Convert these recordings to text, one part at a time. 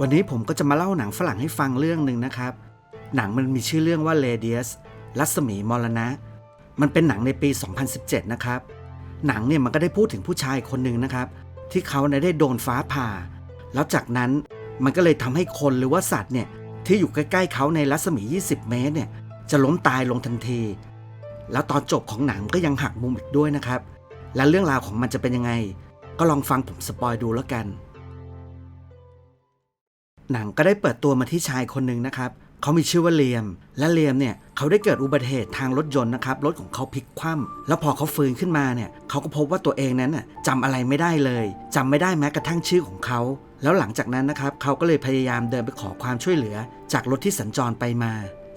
วันนี้ผมก็จะมาเล่าหนังฝรั่งให้ฟังเรื่องหนึ่งนะครับ หนังมันมีชื่อเรื่องว่า Radius รัศมีมรณะ มันเป็นหนังในปี 2017 นะครับ หนังเนี่ยมันก็ได้พูดถึงผู้ชายคนหนึ่งนะครับ ที่เขาเนี่ยได้โดนฟ้าผ่า แล้วจากนั้นมันก็เลยทำให้คนหรือว่าสัตว์เนี่ยที่อยู่ใกล้ๆเขาในรัศมี 20 เมตรเนี่ยจะล้มตายลงทันที แล้วตอนจบของหนังก็ยังหักมุมอีกด้วยนะครับ และเรื่องราวของมันจะเป็นยังไง ก็ลองฟังผมสปอยดูแล้วกัน หนังก็ได้เปิดตัวมาที่ชายคนหนึ่งนะครับเขามีชื่อว่าเลียม และเลียมเนี่ยเขาได้เกิดอุบัติเหตุทางรถยนต์นะครับรถของเขาพลิกคว่ำแล้วพอเขาฟื้นขึ้นมาเนี่ยเขาก็พบว่าตัวเองนั้นน่ะจำอะไรไม่ได้เลยจำไม่ได้แม้กระทั่งชื่อของเขา แล้วหลังจากนั้นนะครับเขาก็เลยพยายามเดินไปขอความช่วยเหลือ จากรถที่สัญจรไปมา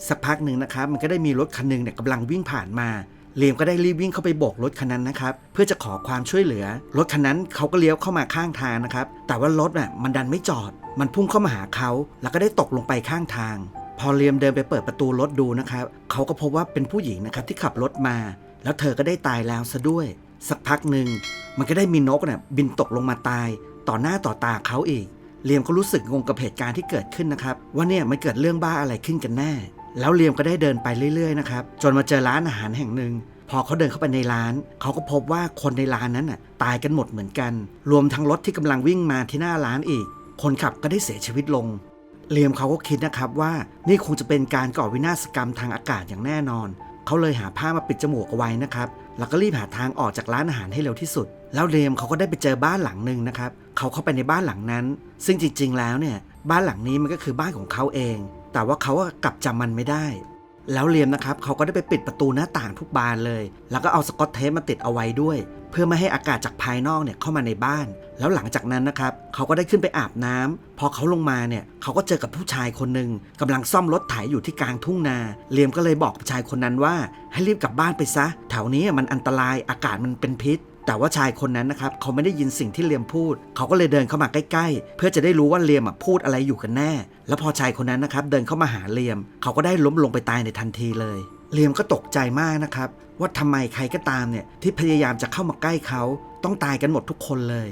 สักพักหนึ่งนะครับมันก็ได้มีรถคันหนึงเนี่ยกำลังวิ่งผ่านมาเลียมก็ได้รีบวิ่งเข้าไปโบกรถคันนั้นนะครับเพื่อจะขอความช่วยเหลือ รถคันนั้นเขาก็เลี้ยวเข้ามาข้างทางนะครับแต่ว่ารถน่ะมันดันไม่จอด มันพุ่งเข้ามาหาเขาแล้วก็ได้ตกลงไปข้างทาง พอเลียมเดินไปเปิดประตูรถดูนะครับเขาก็พบว่าเป็นผู้หญิงนะครับที่ขับรถมา แล้วเธอก็ได้ตายแล้วซะด้วย สักพักหนึ่งมันก็ได้มีนกน่ะบินตกลงมาตาย ต่อหน้าต่อตาเขาอีกเลียมก็รู้สึกงงกับเหตุการณ์ที่เกิดขึ้นนะครับ ว่าเนี่ยมันเกิดเรื่องบ้าอะไรขึ้นกันแน่ แล้วเลียมก็ได้เดินไปเรื่อยๆนะครับจนมาเจอร้านอาหารแห่งหนึ่งพอเขาเดินเข้าไปในร้าน เขาก็พบว่าคนในร้านนั้นน่ะตายกันหมดเหมือนกัน รวมทั้งรถที่กำลังวิ่งมาที่หน้าร้านอีก คนขับก็ได้เสียชีวิตลง เลียมเขาก็คิดนะครับว่านี่คงจะเป็นการก่อวินาศกรรมทางอากาศอย่างแน่นอน เขาเลยหาผ้ามาปิดจมูกเอาไว้นะครับ แล้วก็รีบหาทางออกจากร้านอาหารให้เร็วที่สุด แล้วเลียมเขาก็ได้ไปเจอบ้านหลังหนึ่งนะครับ เขาเข้าไปในบ้านหลังนั้น ซึ่งจริง ๆ แล้วเนี่ยบ้านหลังนี้มันก็คือบ้านของเขาเอง แต่ว่าเขาก็กลับจำมันไม่ได้ แล้วเลียมนะครับเขาก็ได้ไปปิดประตูหน้าต่างทุกบานเลย แล้วก็เอาสกอตเทปมาติดเอาไว้ด้วย เพื่อไม่ให้อากาศจากภายนอกเนี่ยเข้ามาในบ้าน แล้วหลังจากนั้นนะครับเขาก็ได้ขึ้นไปอาบน้ำพอเขาลงมาเนี่ยเขาก็เจอกับผู้ชายคนหนึ่งกำลังซ่อมรถไถอยู่ที่กลางทุ่งนาเลียมก็เลยบอกผู้ชายคนนั้นว่า ให้รีบกลับบ้านไปซะ แถวนี้มันอันตรายอากาศมันเป็นพิษ แต่ว่าชายคนนั้นนะครับเขาไม่ได้ยินสิ่งที่เลียมพูด เขาก็เลยเดินเข้ามาใกล้ๆ เพื่อจะได้รู้ว่าเลียมพูดอะไรอยู่กันแน่ แล้วพอชายคนนั้นนะครับเดินเข้ามาหาเลียม เขาก็ได้ล้มลงไปตายในทันทีเลยเลียมก็ตกใจมากนะครับ ว่าทำไมใครก็ตามเนี่ยที่พยายามจะเข้ามาใกล้เขาต้องตายกันหมดทุกคนเลย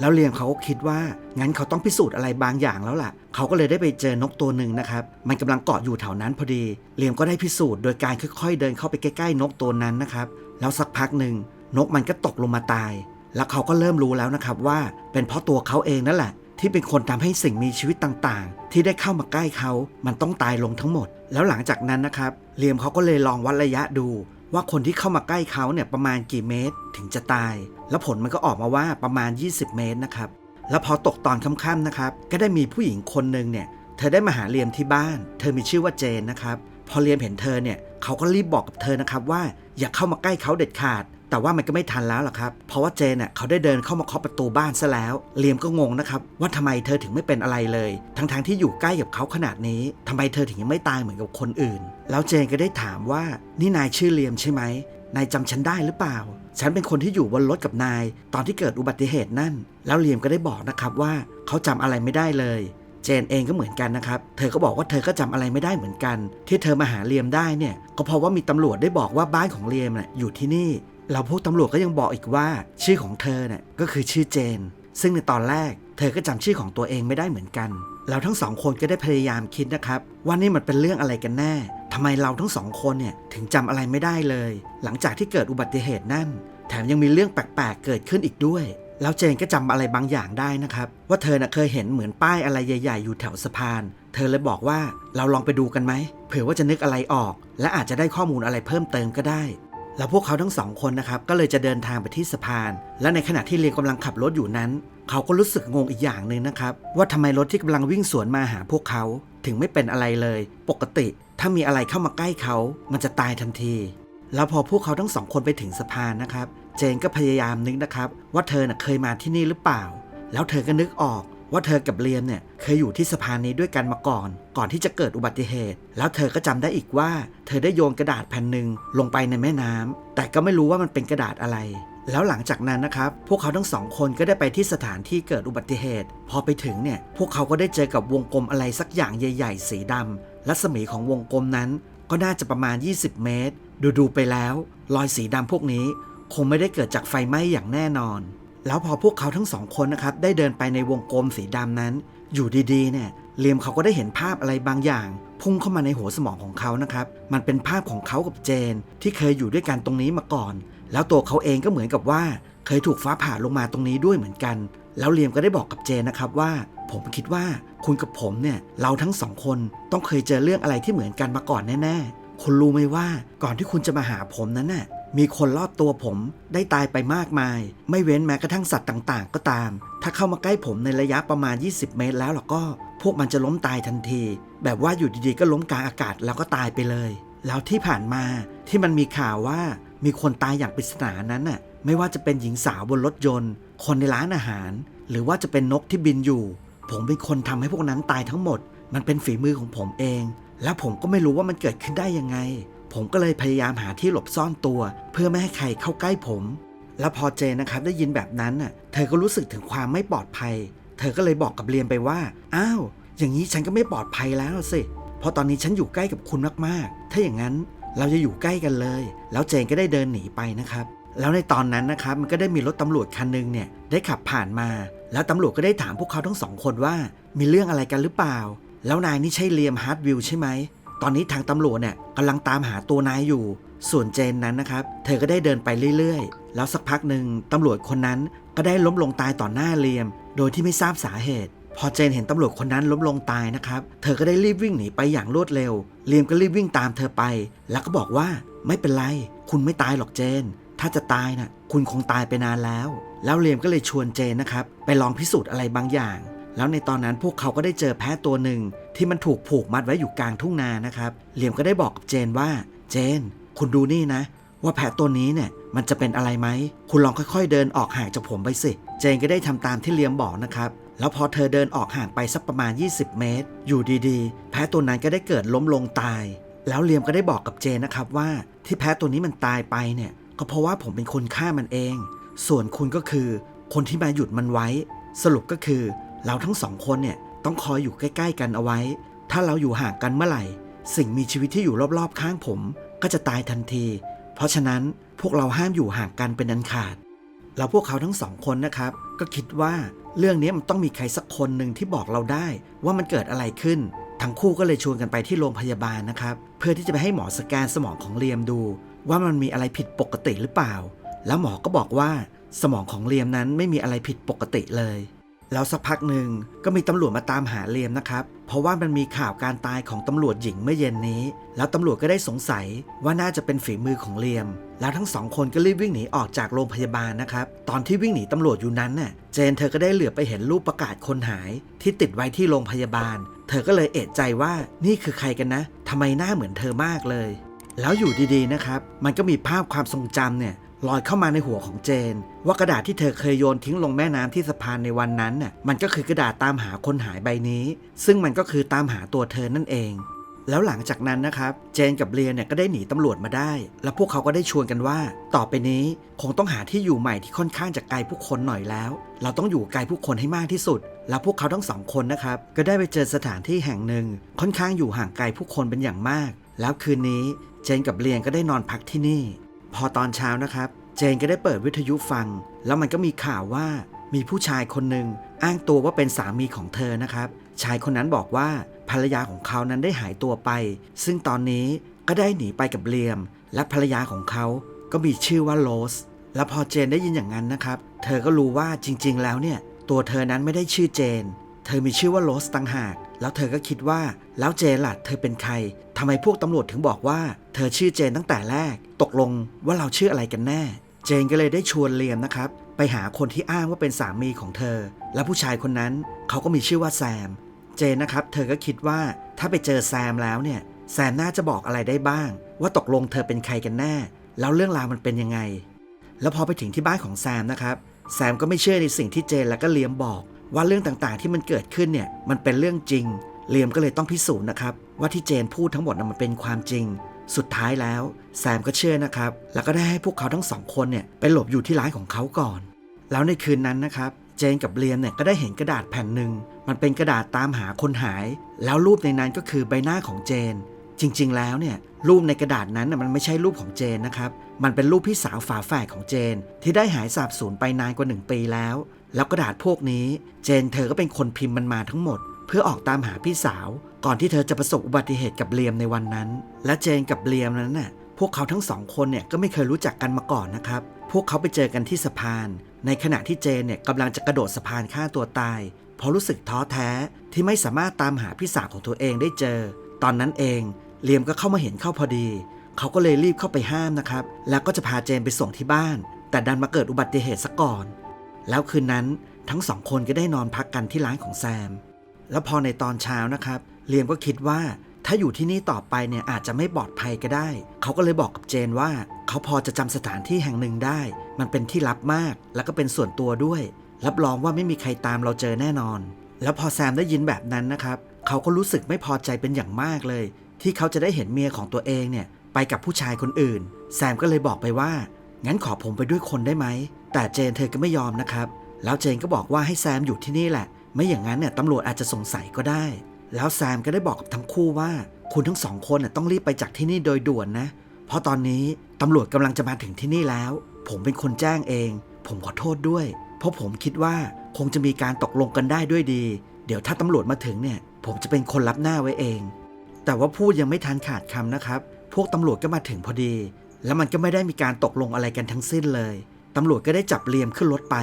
แล้วเลียมเขาก็คิดว่างั้นเขาต้องพิสูจน์อะไรบางอย่างแล้วล่ะ เขาก็เลยได้ไปเจอนกตัวหนึ่งนะครับ มันกำลังเกาะอยู่แถวนั้นพอดีเลียมก็ได้พิสูจน์โดยการค่อยๆ เดินเข้าไปใกล้ๆนกตัวนั้นนะครับ แล้วสักพักหนึ่ง นกมันก็ตกลงมาตาย แล้วเขาก็เริ่มรู้แล้วนะครับว่า เป็นเพราะตัวเขาเองนั่นแหละ ที่เป็นคนทำให้สิ่งมีชีวิตต่างๆ ที่ได้เข้ามาใกล้เขา มันต้องตายลงทั้งหมด แล้วหลังจากนั้นนะครับเลียมเขาก็เลยลองวัดระยะดู ว่าคนที่เข้ามาใกล้เขาเนี่ยประมาณกี่เมตร ถึงจะตาย แล้วผลมันก็ออกมาว่าประมาณ 20 เมตรนะครับ แล้วพอตกตอนค่ำๆนะครับ ก็ได้มีผู้หญิงคนหนึ่งเนี่ยเธอได้มาหาเลียมที่บ้าน เธอมีชื่อว่าเจนนะครับ พอเลียมเห็นเธอเนี่ยเขาก็รีบบอกกับเธอนะครับว่าอย่าเข้ามาใกล้เขาเด็ดขาด แต่ว่ามันก็ไม่ทันแล้วล่ะครับ เพราะว่าเจนเน่ยเขาได้เดินเข้ามาเคาะประตูบ้านซะแล้วเลียมก็งงนะครับว่าทำไมเธอถึงไม่เป็นอะไรเลย ทั้งๆที่อยู่ใกล้กับเขาขนาดนี้ทำไมเธอถึงยังไม่ตายเหมือนกับคนอื่น แล้วเจนก็ได้ถามว่านี่นายชื่อเลียมใช่ไหมนายจำฉันได้หรือเปล่า ฉันเป็นคนที่อยู่บนรถกับนาย ตอนที่เกิดอุบัติเหตุนั่น แล้วเลียมก็ได้บอกนะครับว่าเขาจำอะไรไม่ได้เลยเจนเองก็เหมือนกันนะครับ เธอก็บอกว่าเธอก็จำอะไรไม่ได้เหมือนกัน ที่เธอมาหาเลียมได้เนี่ย ก็เพราะว่ามีตำรวจได้บอกว่าบ้านของเลียมน่ะอยู่ที่นี่ เราพวกตำรวจก็ยังบอกอีกว่า ชื่อของเธอเนี่ยก็คือชื่อเจน ซึ่งในตอนแรก เธอก็จำชื่อของตัวเองไม่ได้เหมือนกันแล้วทั้งสองคนก็ได้พยายามคิดนะครับว่านี่มันเป็นเรื่องอะไรกันแน่ทำไมเราทั้งสองคนเนี่ยถึงจำอะไรไม่ได้เลย หลังจากที่เกิดอุบัติเหตุนั่น แถมยังมีเรื่องแปลกๆเกิดขึ้นอีกด้วย แล้วเจนก็จำอะไรบางอย่างได้นะครับ ว่าเธอน่ะเคยเห็นเหมือนป้ายอะไรใหญ่ ๆ อยู่แถวสะพาน เธอเลยบอกว่าเราลองไปดูกันไหมเผื่อว่าจะนึกอะไรออก และอาจจะได้ข้อมูลอะไรเพิ่มเติมก็ได้ แล้วพวกเขาทั้งสองคนนะครับก็เลยจะเดินทางไปที่สะพาน และในขณะที่เรียนกำลังขับรถอยู่นั้น เขาก็รู้สึกงงอีกอย่างหนึ่งนะครับ ว่าทำไมรถที่กำลังวิ่งสวนมาหาพวกเขา ถึงไม่เป็นอะไรเลย ปกติถ้ามีอะไรเข้ามาใกล้เขา มันจะตายทันที แล้วพอพวกเขาทั้งสองคนไปถึงสะพานนะครับ เจนก็พยายามนึกนะครับ ว่าเธอน่ะเคยมาที่นี่หรือเปล่า แล้วเธอก็นึกออก ว่าเธอกับเลียมเนี่ยเคยอยู่ที่สะพานนี้ด้วยกันมาก่อน ก่อนที่จะเกิดอุบัติเหตุ แล้วเธอก็จำได้อีกว่า เธอได้โยนกระดาษแผ่นหนึ่งลงไปในแม่น้ำแต่ก็ไม่รู้ว่ามันเป็นกระดาษอะไร แล้วหลังจากนั้นนะครับ พวกเขาทั้งสองคนก็ได้ไปที่สถานที่เกิดอุบัติเหตุ พอไปถึงเนี่ย พวกเขาก็ได้เจอกับวงกลมอะไรสักอย่างใหญ่ ๆ สีดำรัศมีของวงกลมนั้น ก็น่าจะประมาณ 20 เมตร ดูๆไปแล้ว รอยสีดำพวกนี้ คงไม่ได้เกิดจากไฟไหม้อย่างแน่นอน แล้วพอพวกเขาทั้งสองคนนะครับได้เดินไปในวงกลมสีดำนั้น อยู่ดีๆ เนี่ยเลียมเขาก็ได้เห็นภาพอะไรบางอย่าง พุ่งเข้ามาในหัวสมองของเขานะครับ มันเป็นภาพของเขากับเจน ที่เคยอยู่ด้วยกันตรงนี้มาก่อน แล้วตัวเขาเองก็เหมือนกับว่า เคยถูกฟ้าผ่าลงมาตรงนี้ด้วยเหมือนกัน แล้วเลียมก็ได้บอกกับเจนนะครับว่า ผมคิดว่าคุณกับผมเนี่ยเราทั้งสองคนต้องเคยเจอเรื่องอะไรที่เหมือนกันมาก่อนแน่ๆคุณรู้ไหมว่าก่อนที่คุณจะมาหาผมนั้นน่ะ มีคนรอบตัวผมได้ตายไปมากมาย ไม่เว้นแม้กระทั่งสัตว์ต่าง ๆ ก็ตาม ถ้าเข้ามาใกล้ผมในระยะประมาณ 20 เมตรแล้วล่ะก็ พวกมันจะล้มตายทันที แบบว่าอยู่ดีๆ ก็ล้มกลางอากาศแล้วก็ตายไปเลย แล้วที่ผ่านมาที่มันมีข่าวว่ามีคนตายอย่างปริศนานั้นน่ะ ไม่ว่าจะเป็นหญิงสาวบนรถยนต์ คนในร้านอาหาร หรือว่าจะเป็นนกที่บินอยู่ ผมเป็นคนทำให้พวกนั้นตายทั้งหมด มันเป็นฝีมือของผมเอง และผมก็ไม่รู้ว่ามันเกิดขึ้นได้ยังไง ผมก็เลยพยายามหาที่หลบซ่อนตัว เพื่อไม่ให้ใครเข้าใกล้ผม แล้วพอเจนะครับได้ยินแบบนั้นน่ะ เธอก็รู้สึกถึงความไม่ปลอดภัย เธอก็เลยบอกกับเรียมไปว่า อ้าว อย่างนี้ฉันก็ไม่ปลอดภัยแล้วสิ เพราะตอนนี้ฉันอยู่ใกล้กับคุณมากๆ ถ้าอย่างนั้นเราจะอยู่ใกล้กันเลย แล้วเจนก็ได้เดินหนีไปนะครับ แล้วในตอนนั้นนะครับมันก็ได้มีรถตำรวจคันหนึงเนี่ยได้ขับผ่านมา แล้วตำรวจก็ได้ถามพวกเขาทั้งสองคนว่า มีเรื่องอะไรกันหรือเปล่า แล้วนายนี่ใช่เลียมฮาร์ดวิลใช่ไหม ตอนนี้ทางตำรวจเนี่ยกำลังตามหาตัวนายอยู่ ส่วนเจนนั้นนะครับ เธอก็ได้เดินไปเรื่อยๆ แล้วสักพักหนึ่งตำรวจคนนั้นก็ได้ล้มลงตายต่อหน้าเลียม โดยที่ไม่ทราบสาเหตุ พอเจนเห็นตำรวจคนนั้นล้มลงตายนะครับ เธอก็ได้รีบวิ่งหนีไปอย่างรวดเร็ว เลียมก็รีบวิ่งตามเธอไป แล้วก็บอกว่าไม่เป็นไร คุณไม่ตายหรอกเจน ถ้าจะตายน่ะคุณคงตายไปนานแล้ว แล้วเลียมก็เลยชวนเจนนะครับไปลองพิสูจน์อะไรบางอย่าง แล้วในตอนนั้นพวกเขาก็ได้เจอแพะตัวหนึ่ง ที่มันถูกผูกมัดไว้อยู่กลางทุ่งนานะครับเลียมก็ได้บอกกับเจนว่า เจน คุณดูนี่นะ ว่าแพะตัวนี้เนี่ยมันจะเป็นอะไรไหม คุณลองค่อยๆ เดินออกห่างจากผมไปสิ เจนก็ได้ทำตามที่เลียมบอกนะครับ แล้วพอเธอเดินออกห่างไปสักประมาณ 20 เมตร อยู่ดีๆ แพะตัวนั้นก็ได้เกิดล้มลงตาย แล้วเลียมก็ได้บอกกับเจนนะครับว่า ที่แพะตัวนี้มันตายไปเนี่ย ก็เพราะว่าผมเป็นคนฆ่ามันเอง ส่วนคุณก็คือ คนที่มาหยุดมันไว้ สรุปก็คือ เราทั้งสองคนเนี่ย ต้องคอยอยู่ใกล้ ๆ กันเอาไว้ ถ้าเราอยู่ห่างกันเมื่อไหร่ สิ่งมีชีวิตที่อยู่รอบๆ ข้างผม ก็จะตายทันที เพราะฉะนั้นพวกเราห้ามอยู่ห่างกันเป็นอันขาด แล้วพวกเขาทั้งสองคนนะครับ ก็คิดว่าเรื่องนี้มันต้องมีใครสักคนหนึ่งที่บอกเราได้ว่ามันเกิดอะไรขึ้น ทั้งคู่ก็เลยชวนกันไปที่โรงพยาบาลนะครับ เพื่อที่จะไปให้หมอสแกนสมองของเลียมดู ว่ามันมีอะไรผิดปกติหรือเปล่า แล้วหมอก็บอกว่า สมองของเลียมนั้นไม่มีอะไรผิดปกติเลย แล้วสักพักหนึ่งก็มีตำรวจมาตามหาเลียมนะครับ เพราะว่ามันมีข่าวการตายของตำรวจหญิงเมื่อเย็นนี้ แล้วตำรวจก็ได้สงสัยว่าน่าจะเป็นฝีมือของเลียมแล้วทั้งสองคนก็รีบวิ่งหนีออกจากโรงพยาบาลนะครับ ตอนที่วิ่งหนีตำรวจอยู่นั้นน่ะ เจนเธอก็ได้เหลือบไปเห็นรูปประกาศคนหาย ที่ติดไว้ที่โรงพยาบาล เธอก็เลยเอะใจว่านี่คือใครกันนะทำไมหน้าเหมือนเธอมากเลย แล้วอยู่ดีๆนะครับ มันก็มีภาพความทรงจำเนี่ย ลอยเข้ามาในหัวของเจน ว่ากระดาษที่เธอเคยโยนทิ้งลงแม่น้ำที่สะพานในวันนั้นน่ะมันก็คือกระดาษตามหาคนหายใบนี้ ซึ่งมันก็คือตามหาตัวเธอนั่นเอง แล้วหลังจากนั้นนะครับเจนกับเลียนเนี่ยก็ได้หนีตำรวจมาได้ แล้วพวกเขาก็ได้ชวนกันว่า ต่อไปนี้คงต้องหาที่อยู่ใหม่ที่ค่อนข้างจะไกลผู้คนหน่อยแล้ว เราต้องอยู่ไกลผู้คนให้มากที่สุด แล้วพวกเขาทั้งสองคนนะครับก็ได้ไปเจอสถานที่แห่งหนึ่ง ค่อนข้างอยู่ห่างไกลผู้คนเป็นอย่างมาก แล้วคืนนี้เจนกับเลียนก็ได้นอนพักที่นี่ พอตอนเช้านะครับ เจนก็ได้เปิดวิทยุฟัง แล้วมันก็มีข่าวว่ามีผู้ชายคนหนึ่งอ้างตัวว่าเป็นสามีของเธอนะครับ ชายคนนั้นบอกว่าภรรยาของเขานั้นได้หายตัวไป ซึ่งตอนนี้ก็ได้หนีไปกับเลียม และภรรยาของเขาก็มีชื่อว่าโรสแล้วพอเจนได้ยินอย่างนั้นนะครับ เธอก็รู้ว่าจริง ๆ แล้วเนี่ย ตัวเธอนั้นไม่ได้ชื่อเจน เธอมีชื่อว่าโรสต่างหาก แล้วเธอก็คิดว่าแล้วเจนล่ะเธอเป็นใครทำไมพวกตำรวจถึงบอกว่า เธอชื่อเจนตั้งแต่แรก ตกลงว่าเราชื่ออะไรกันแน่ เจนก็เลยได้ชวนเลียมนะครับ ไปหาคนที่อ้างว่าเป็นสามีของเธอ และผู้ชายคนนั้นเขาก็มีชื่อว่าแซม เจนนะครับ เธอก็คิดว่าถ้าไปเจอแซมแล้วเนี่ยแซมน่าจะบอกอะไรได้บ้าง ว่าตกลงเธอเป็นใครกันแน่ แล้วเรื่องราวมันเป็นยังไง แล้วพอไปถึงที่บ้านของแซมนะครับแซมก็ไม่เชื่อในสิ่งที่เจนและก็เลียมบอก ว่าเรื่องต่างๆที่มันเกิดขึ้นเนี่ยมันเป็นเรื่องจริงเลียมก็เลยต้องพิสูจน์นะครับว่าที่เจนพูดทั้งหมดนะมันเป็นความจริง สุดท้ายแล้วแซมก็เชื่อนะครับ แล้วก็ได้ให้พวกเขาทั้งสองคนเนี่ยไปหลบอยู่ที่ร้านของเขาก่อน แล้วในคืนนั้นนะครับเจนกับเลียมเนี่ยก็ได้เห็นกระดาษแผ่นหนึ่ง มันเป็นกระดาษตามหาคนหาย แล้วรูปในนั้นก็คือใบหน้าของเจน จริง ๆ แล้วเนี่ยรูปในกระดาษนั้นมันไม่ใช่รูปของเจนนะครับ มันเป็นรูปพี่สาวฝาแฝดของเจน ที่ได้หายสาบสูญไปนานกว่าหนึ่งปีแล้ว แล้วกระดาษพวกนี้เจนเธอก็เป็นคนพิมพ์มันมาทั้งหมด เพื่อออกตามหาพี่สาว ก่อนที่เธอจะประสบอุบัติเหตุกับเลียมในวันนั้น และเจนกับเลียมนั้นน่ะพวกเขาทั้งสองคนเนี่ยก็ไม่เคยรู้จักกันมาก่อนนะครับ พวกเขาไปเจอกันที่สะพาน ในขณะที่เจนเนี่ยกำลังจะกระโดดสะพานฆ่าตัวตายเพราะรู้สึกท้อแท้ที่ไม่สามารถตามหาพี่สาวของตัวเองได้เจอ ตอนนั้นเองเลียมก็เข้ามาเห็นเข้าพอดี เขาก็เลยรีบเข้าไปห้ามนะครับ แล้วก็จะพาเจนไปส่งที่บ้าน แต่ดันมาเกิดอุบัติเหตุซะก่อน แล้วคืนนั้นทั้งสองคนก็ได้นอนพักกันที่ร้านของแซม แล้วพอในตอนเช้านะครับเลียมก็คิดว่าถ้าอยู่ที่นี่ต่อไปเนี่ยอาจจะไม่ปลอดภัยก็ได้ เขาก็เลยบอกกับเจนว่า เขาพอจะจำสถานที่แห่งหนึ่งได้ มันเป็นที่ลับมาก แล้วก็เป็นส่วนตัวด้วย รับรองว่าไม่มีใครตามเราเจอแน่นอน แล้วพอแซมได้ยินแบบนั้นนะครับ เขาก็รู้สึกไม่พอใจเป็นอย่างมากเลย ที่เขาจะได้เห็นเมียของตัวเองเนี่ยไปกับผู้ชายคนอื่น แซมก็เลยบอกไปว่า งั้นขอผมไปด้วยคนได้ไหม แต่เจนเธอก็ไม่ยอมนะครับ แล้วเจนก็บอกว่าให้แซมอยู่ที่นี่แหละ ไม่อย่างนั้นเนี่ยตำรวจอาจจะสงสัยก็ได้ แล้วแซมก็ได้บอกกับทั้งคู่ว่า คุณทั้งสองคนต้องรีบไปจากที่นี่โดยด่วนนะ เพราะตอนนี้ตำรวจกำลังจะมาถึงที่นี่แล้ว ผมเป็นคนแจ้งเอง ผมขอโทษด้วย เพราะผมคิดว่าคงจะมีการตกลงกันได้ด้วยดี เดี๋ยวถ้าตำรวจมาถึงเนี่ย ผมจะเป็นคนรับหน้าไว้เอง แต่ว่าพูดยังไม่ทันขาดคำนะครับ พวกตำรวจก็มาถึงพอดี แล้วมันก็ไม่ได้มีการตกลงอะไรกันทั้งสิ้นเลยตำรวจก็ได้จับเลียมขึ้นรถไป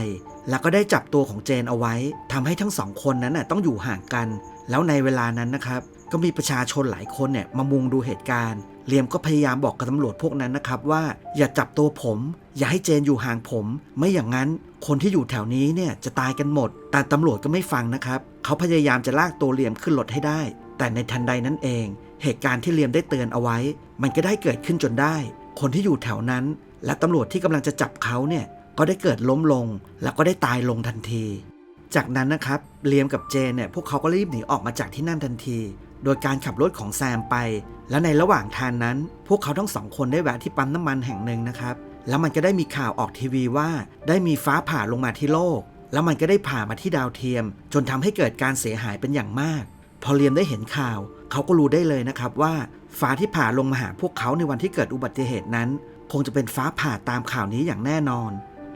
แล้วก็ได้จับตัวของเจนเอาไว้ทำให้ทั้งสองคนนั้นน่ะต้องอยู่ห่างกัน แล้วในเวลานั้นนะครับ ก็มีประชาชนหลายคนเนี่ยมามุงดูเหตุการณ์ เลียมก็พยายามบอกกับตำรวจพวกนั้นนะครับว่าอย่าจับตัวผม อย่าให้เจนอยู่ห่างผม ไม่อย่างนั้น คนที่อยู่แถวนี้เนี่ยจะตายกันหมด แต่ตำรวจก็ไม่ฟังนะครับ เขาพยายามจะลากตัวเลียมขึ้นรถให้ได้ แต่ในทันใดนั้นเอง เหตุการณ์ที่เลียมได้เตือนเอาไว้ มันก็ได้เกิดขึ้นจนได้ คนที่อยู่แถวนั้น และตำรวจที่กำลังจะจับเขาเนี่ยก็ได้เกิดล้มลง แล้วก็ได้ตายลงทันที จากนั้นนะครับเลียมกับเจนเนี่ยพวกเขาก็รีบหนีออกมาจากที่นั่นทันที โดยการขับรถของแซมไป และในระหว่างทางนั้น พวกเขาทั้งสองคนได้แวะที่ปั๊มน้ำมันแห่งหนึ่งนะครับ แล้วมันก็ได้มีข่าวออกทีวีว่าได้มีฟ้าผ่าลงมาที่โลก แล้วมันก็ได้ผ่ามาที่ดาวเทียม จนทำให้เกิดการเสียหายเป็นอย่างมาก พอเลียมได้เห็นข่าว เขาก็รู้ได้เลยนะครับว่าฟ้าที่ผ่าลงมาหาพวกเขาในวันที่เกิดอุบัติเหตุนั้น คงจะเป็นฟ้าผ่าตามข่าวนี้อย่างแน่นอน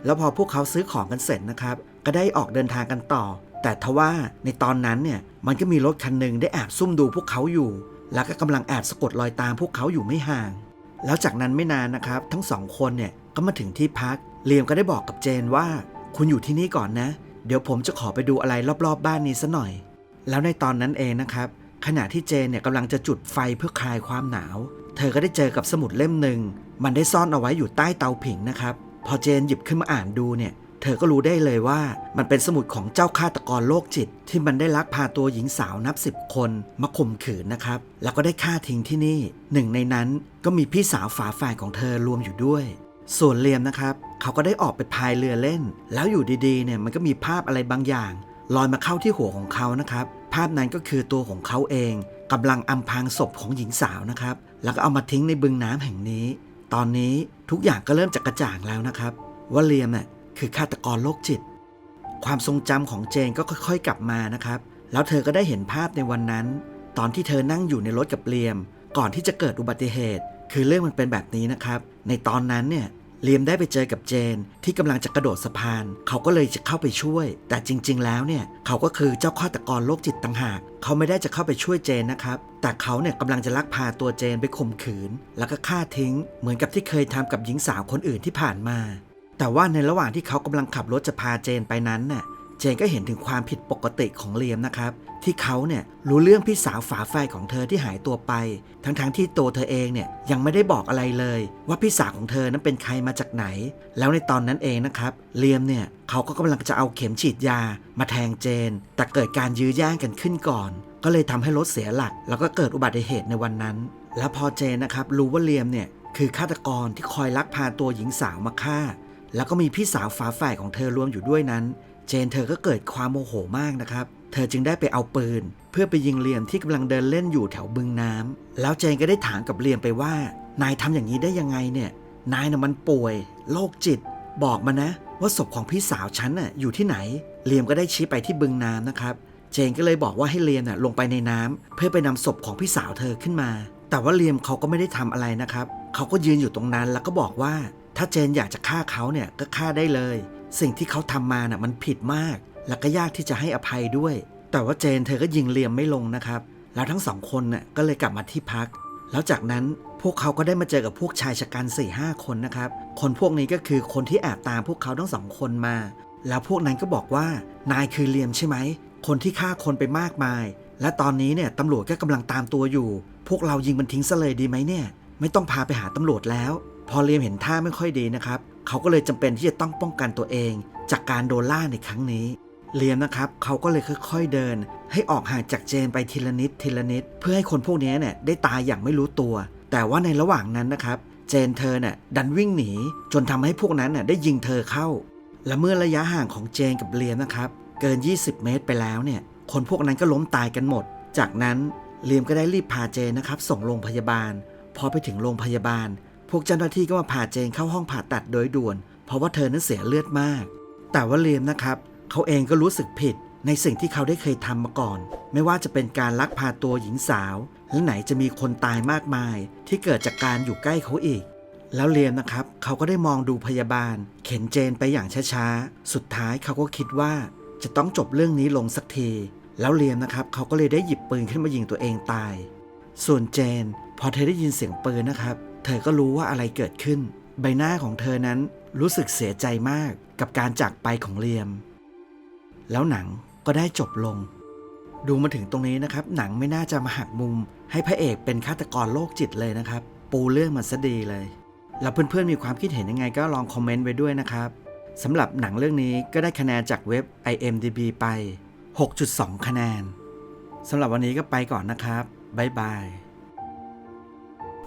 แล้วพอพวกเขาซื้อของกันเสร็จนะครับ ก็ได้ออกเดินทางกันต่อ แต่ทว่าในตอนนั้นเนี่ยมันก็มีรถคันหนึ่งได้แอบซุ่มดูพวกเขาอยู่ แล้วก็กำลังแอบสะกดรอยตามพวกเขาอยู่ไม่ห่าง แล้วจากนั้นไม่นานนะครับ ทั้งสองคนเนี่ยก็มาถึงที่พักเลียมก็ได้บอกกับเจนว่า คุณอยู่ที่นี่ก่อนนะ เดี๋ยวผมจะขอไปดูอะไรรอบๆบบ้านนี้ซะหน่อย แล้วในตอนนั้นเองนะครับ ขณะที่เจนเนี่ยกำลังจะจุดไฟเพื่อคลายความหนาว เธอก็ได้เจอกับสมุดเล่มหนึ่ง มันได้ซ่อนเอาไว้อยู่ใต้เตาผิงนะครับ พอเจนหยิบขึ้นมาอ่านดูเนี่ยเธอก็รู้ได้เลยว่ามันเป็นสมุดของเจ้าฆาตกรโรคจิต ที่มันได้ลักพาตัวหญิงสาวนับสิบคนมาข่มขืนนะครับ แล้วก็ได้ฆ่าทิ้งที่นี่ หนึ่งในนั้นก็มีพี่สาวฝาแฝดของเธอรวมอยู่ด้วย ส่วนเลียมนะครับ เขาก็ได้ออกไปพายเรือเล่น แล้วอยู่ดีๆเนี่ยมันก็มีภาพอะไรบางอย่าง ลอยมาเข้าที่หัวของเขานะครับ ภาพนั้นก็คือตัวของเขาเองกำลังอำพางศพของหญิงสาวนะครับ แล้วก็เอามาทิ้งในบึงน้ำแห่งนี้ ตอนนี้ทุกอย่างก็เริ่มจะกระจ่างแล้วนะครับว่าเลียมน่ะคือฆาตกรโรคจิต ความทรงจำของเจนก็ค่อยๆ กลับมานะครับ แล้วเธอก็ได้เห็นภาพในวันนั้น ตอนที่เธอนั่งอยู่ในรถกับเลียม ก่อนที่จะเกิดอุบัติเหตุ คือเรื่องมันเป็นแบบนี้นะครับ ในตอนนั้นเนี่ย เลียมได้ไปเจอกับเจนที่กำลังจะกระโดดสะพาน เขาก็เลยจะเข้าไปช่วย แต่จริง ๆ แล้วเนี่ยเขาก็คือเจ้าฆาตกรโรคจิตต่างหาก เขาไม่ได้จะเข้าไปช่วยเจนนะครับ แต่เขาเนี่ยกำลังจะลักพาตัวเจนไปข่มขืน แล้วก็ฆ่าทิ้ง เหมือนกับที่เคยทำกับหญิงสาวคนอื่นที่ผ่านมา แต่ว่าในระหว่างที่เขากำลังขับรถจะพาเจนไปนั้นน่ะเจนก็เห็นถึงความผิดปกติของเลียมนะครับ ที่เขาเนี่ยรู้เรื่องพี่สาวฝาแฝดของเธอที่หายตัวไป ทั้งๆทที่ตัวเธอเองเนี่ยยังไม่ได้บอกอะไรเลย ว่าพี่สาวของเธอนั้นเป็นใครมาจากไหน แล้วในตอนนั้นเองนะครับเลียมเนี่ยเขาก็กำลังจะเอาเข็มฉีดยา มาแทงเจน แต่เกิดการยื้อแย่งกันขึ้นก่อน ก็เลยทำให้รถเสียหลัก แล้วก็เกิดอุบัติเหตุในวันนั้น แล้วพอเจนนะครับรู้ว่าเลียมเนี่ยคือฆาตกรที่คอยลักพาตัวหญิงสาวมาฆ่า แล้วก็มีพี่สาวฝาแฝดของเธอรวมอยู่ด้วยนั้น เจนเธอก็เกิดความโมโหมากนะครับ เธอจึงได้ไปเอาปืน เพื่อไปยิงเลียมที่กำลังเดินเล่นอยู่แถวบึงน้ำแล้วเจนก็ได้ถามกับเลียมไปว่า นายทำอย่างนี้ได้ยังไงเนี่ย นายน่ะมันป่วยโรคจิต บอกมานะ ว่าศพของพี่สาวฉันน่ะอยู่ที่ไหน เลียมก็ได้ชี้ไปที่บึงน้ำนะครับ เจนก็เลยบอกว่าให้เลียมน่ะลงไปในน้ำเพื่อไปนำศพของพี่สาวเธอขึ้นมา แต่ว่าเลียมเขาก็ไม่ได้ทำอะไรนะครับ เขาก็ยืนอยู่ตรงนั้นแล้วก็บอกว่า ถ้าเจนอยากจะฆ่าเขาเนี่ยก็ฆ่าได้เลย สิ่งที่เขาทำมาน่ะมันผิดมาก และก็ยากที่จะให้อภัยด้วย แต่ว่าเจนเธอก็ยิงเลียมไม่ลงนะครับ แล้วทั้งสองคนน่ะก็เลยกลับมาที่พัก แล้วจากนั้นพวกเขาก็ได้มาเจอกับพวกชายชะกัน4ี่ห้าคนนะครับ คนพวกนี้ก็คือคนที่แอบตามพวกเขาทั้งสองคนมา แล้วพวกนั้นก็บอกว่านายคือเลียมใช่ไหม คนที่ฆ่าคนไปมากมาย และตอนนี้เนี่ยตำรวจก็กำลังตามตัวอยู่ พวกเรายิงมันทิ้งซะเลยดีไหมเนี่ย ไม่ต้องพาไปหาตำรวจแล้ว พอเลียมเห็นท่าไม่ค่อยดีนะครับ เขาก็เลยจำเป็นที่จะต้องป้องกันตัวเอง จากการโดนล่าในครั้งนี้เลียมนะครับ เขาก็เลยค่อย ๆเดิน ให้ออกห่างจากเจนไปทีละนิดทีละนิด เพื่อให้คนพวกนี้เนี่ยได้ตายอย่างไม่รู้ตัว แต่ว่าในระหว่างนั้นนะครับ เจนเธอเนี่ยดันวิ่งหนี จนทำให้พวกนั้นน่ะได้ยิงเธอเข้า และเมื่อระยะห่างของเจนกับเลียมนะครับ เกิน 20 เมตรไปแล้วเนี่ย คนพวกนั้นก็ล้มตายกันหมด จากนั้นเลียมก็ได้รีบพาเจนนะครับ ส่งโรงพยาบาล พอไปถึงโรงพยาบาล พวกเจ้าหน้าที่ก็มาพาเจนเข้าห้องผ่าตัดโดยด่วน เพราะว่าเธอนั้นเสียเลือดมาก แต่ว่าเลียมนะครับ เขาเองก็รู้สึกผิดในสิ่งที่เขาได้เคยทำมาก่อน ไม่ว่าจะเป็นการลักพาตัวหญิงสาว และไหนจะมีคนตายมากมาย ที่เกิดจากการอยู่ใกล้เขาอีก แล้วเลียมนะครับ เขาก็ได้มองดูพยาบาล เข็นเจนไปอย่างช้าๆ สุดท้ายเขาก็คิดว่า จะต้องจบเรื่องนี้ลงสักที แล้วเลียมนะครับ เขาก็เลยได้หยิบปืนขึ้นมายิงตัวเองตาย ส่วนเจน พอเธอได้ยินเสียงปืนนะครับ เธอก็รู้ว่าอะไรเกิดขึ้น ใบหน้าของเธอนั้นรู้สึกเสียใจมากกับการจากไปของเลียม แล้วหนังก็ได้จบลง ดูมาถึงตรงนี้นะครับ หนังไม่น่าจะมาหักมุม ให้พระเอกเป็นฆาตกรโรคจิตเลยนะครับ ปูเรื่องมาซะดีเลย แล้วเพื่อนๆมีความคิดเห็นยังไงก็ลองคอมเมนต์ไว้ด้วยนะครับสำหรับหนังเรื่องนี้ก็ได้คะแนนจากเว็บ IMDB ไป 6.2 คะแนนสำหรับวันนี้ก็ไปก่อนนะครับบ๊ายบาย